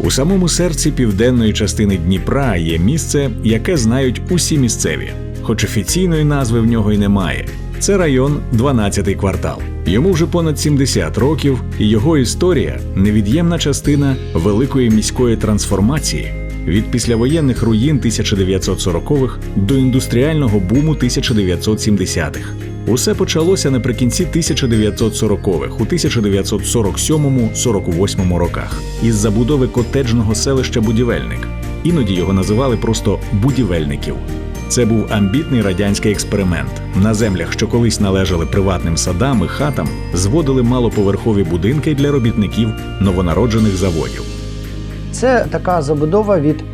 У самому серці південної частини Дніпра є місце, яке знають усі місцеві, хоч офіційної назви в нього й немає. Це район 12-й квартал. Йому вже понад 70 років, і його історія невід'ємна частина великої міської трансформації від післявоєнних руїн 1940-х до індустріального буму 1970-х. Усе почалося наприкінці 1940-х, у 1947-48 роках, із забудови котеджного селища Будівельник. Іноді його називали просто будівельників. Це був амбітний радянський експеримент. На землях, що колись належали приватним садам і хатам, зводили малоповерхові будинки для робітників новонароджених заводів. Це така забудова від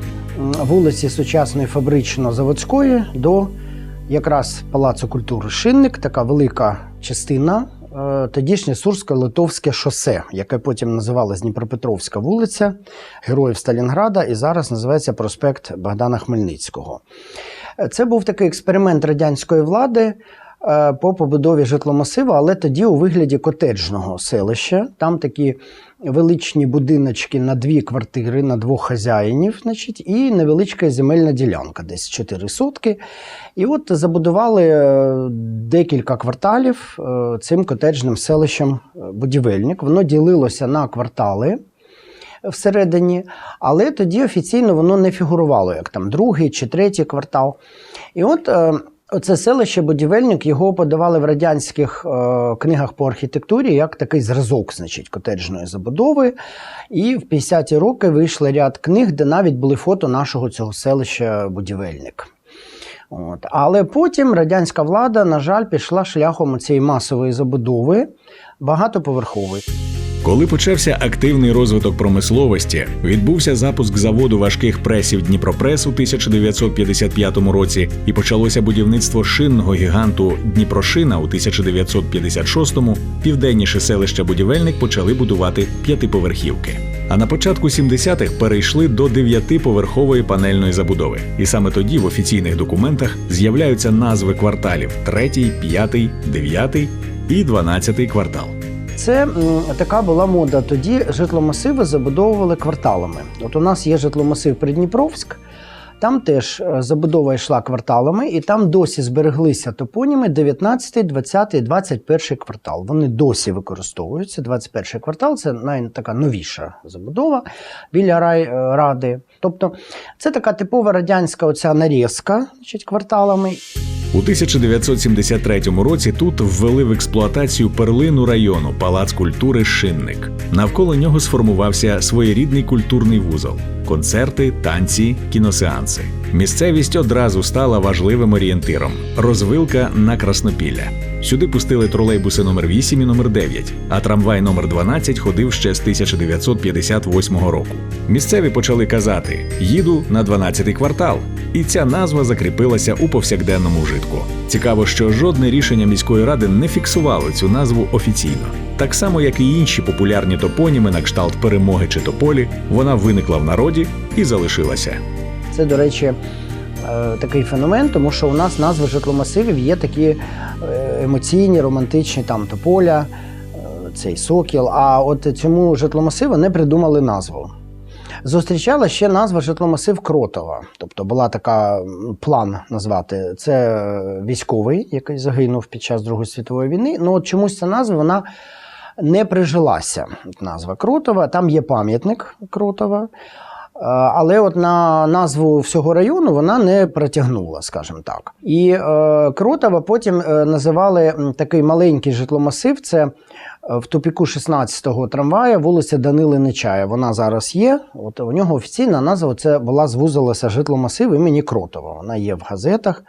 вулиці сучасної фабрично-заводської до якраз Палацу культури Шинник, така велика частина. е, Тодішнє Сурсько-Литовське шосе, яке потім називалось Дніпропетровська вулиця Героїв Сталінграда і зараз називається проспект Богдана Хмельницького. Е, Це був такий експеримент радянської влади е, по побудові житломасиву, але тоді у вигляді котеджного селища. Там такі величні будиночки на дві квартири, на двох хазяїнів, значить, і невеличка земельна ділянка, десь 4 сотки. І от забудували е, декілька кварталів е, цим котеджним селищем е, будівельник. Воно ділилося на квартали всередині, але тоді офіційно воно не фігурувало, як там другий чи третій квартал. І от оце селище будівельник його подавали в радянських е, книгах по архітектурі як такий зразок, значить, котеджної забудови. І в 50-ті роки вийшли ряд книг, де навіть були фото нашого цього селища будівельник. От. Але потім радянська влада, на жаль, пішла шляхом цієї масової забудови багатоповерхової. Коли почався активний розвиток промисловості, відбувся запуск заводу важких пресів Дніпропрес у 1955 році, і почалося будівництво шинного гіганту Дніпрошина у 1956-му, південніше селища будівельник почали будувати п'ятиповерхівки. А на початку 70-х перейшли до дев'ятиповерхової панельної забудови. І саме тоді в офіційних документах з'являються назви кварталів: третій, п'ятий, дев'ятий і дванадцятий квартал. Це така була мода. Тоді житломасиви забудовували кварталами. От у нас є житломасив Придніпровськ. Там теж е, забудова йшла кварталами, і там досі збереглися топоніми 19, 20, 21 квартал. Вони досі використовуються. 21 квартал це най, така новіша забудова біля райради. Тобто це така типова радянська оця нарізка значить, кварталами. У 1973 році тут ввели в експлуатацію перлину району Палац культури Шинник. Навколо нього сформувався своєрідний культурний вузол: концерти, танці, кіносеанси. Місцевість одразу стала важливим орієнтиром розвилка на Краснопілля. Сюди пустили тролейбуси номер 8 і номер 9, а трамвай номер 12 ходив ще з 1958 року. Місцеві почали казати: їду на 12-й квартал, і ця назва закріпилася у повсякденному вжитку. Цікаво, що жодне рішення міської ради не фіксувало цю назву офіційно. Так само, як і інші популярні топоніми на кшталт перемоги чи тополі, вона виникла в народі і залишилася. Це, до речі, е, такий феномен, тому що у нас назви житломасивів є такі е, емоційні, романтичні, там тополя, е, цей сокіл. А от цьому житломасиву не придумали назву. Зустрічала ще назва житломасив Кротова. Тобто була така план назвати. Це е, військовий, який загинув під час Другої світової війни. Ну от чомусь ця назва вона не прижилася. Назва Кротова. Там є пам'ятник Кротова. Е, Але от на назву всього району вона не протягнула, скажімо так. І е, Кротова потім е, називали такий маленький житломасив. Це е, в тупіку 16-го трамвая, вулиця Данили Нечая. Вона зараз є. От у нього офіційна назва це була звузилася житломасив імені Кротова. Вона є в газетах.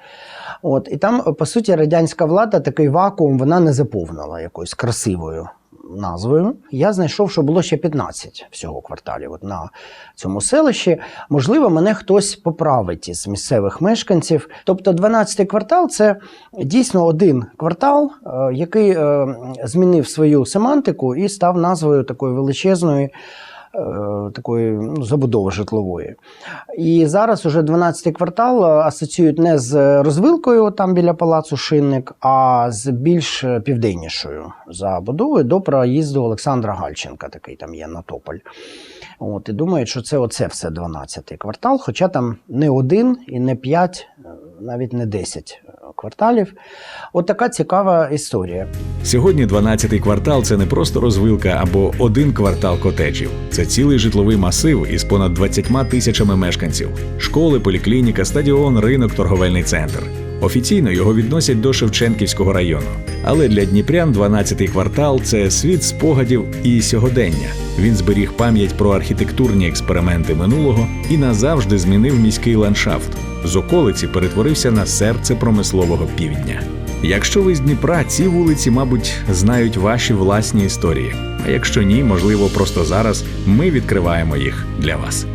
От, і там, по суті, радянська влада такий вакуум вона не заповнила якоюсь красивою назвою. Я знайшов, що було ще 15 всього кварталів от на цьому селищі. Можливо, мене хтось поправить із місцевих мешканців. Тобто, 12-й квартал це дійсно один квартал, е, який е, змінив свою семантику і став назвою такої величезної такої ну, забудови житлової. І зараз уже 12-й квартал е, асоціюють не з розвилкою там біля палацу Шинник, а з більш південнішою забудовою до проїзду Олександра Гальченка, такий там є на Тополь. От, і думають, що це оце все 12-й квартал, хоча там не один і не п'ять, е, навіть не 10 кварталів. От така цікава історія. Сьогодні 12-й квартал це не просто розвилка або один квартал котеджів. Це цілий житловий масив із понад 20 тисячами мешканців: школи, поліклініка, стадіон, ринок, торговельний центр. Офіційно його відносять до Шевченківського району. Але для дніпрян 12-й квартал це світ спогадів і сьогодення. Він зберіг пам'ять про архітектурні експерименти минулого і назавжди змінив міський ландшафт. З околиці перетворився на серце промислового півдня. Якщо ви з Дніпра, ці вулиці, мабуть, знають ваші власні історії. А якщо ні, можливо, просто зараз ми відкриваємо їх для вас.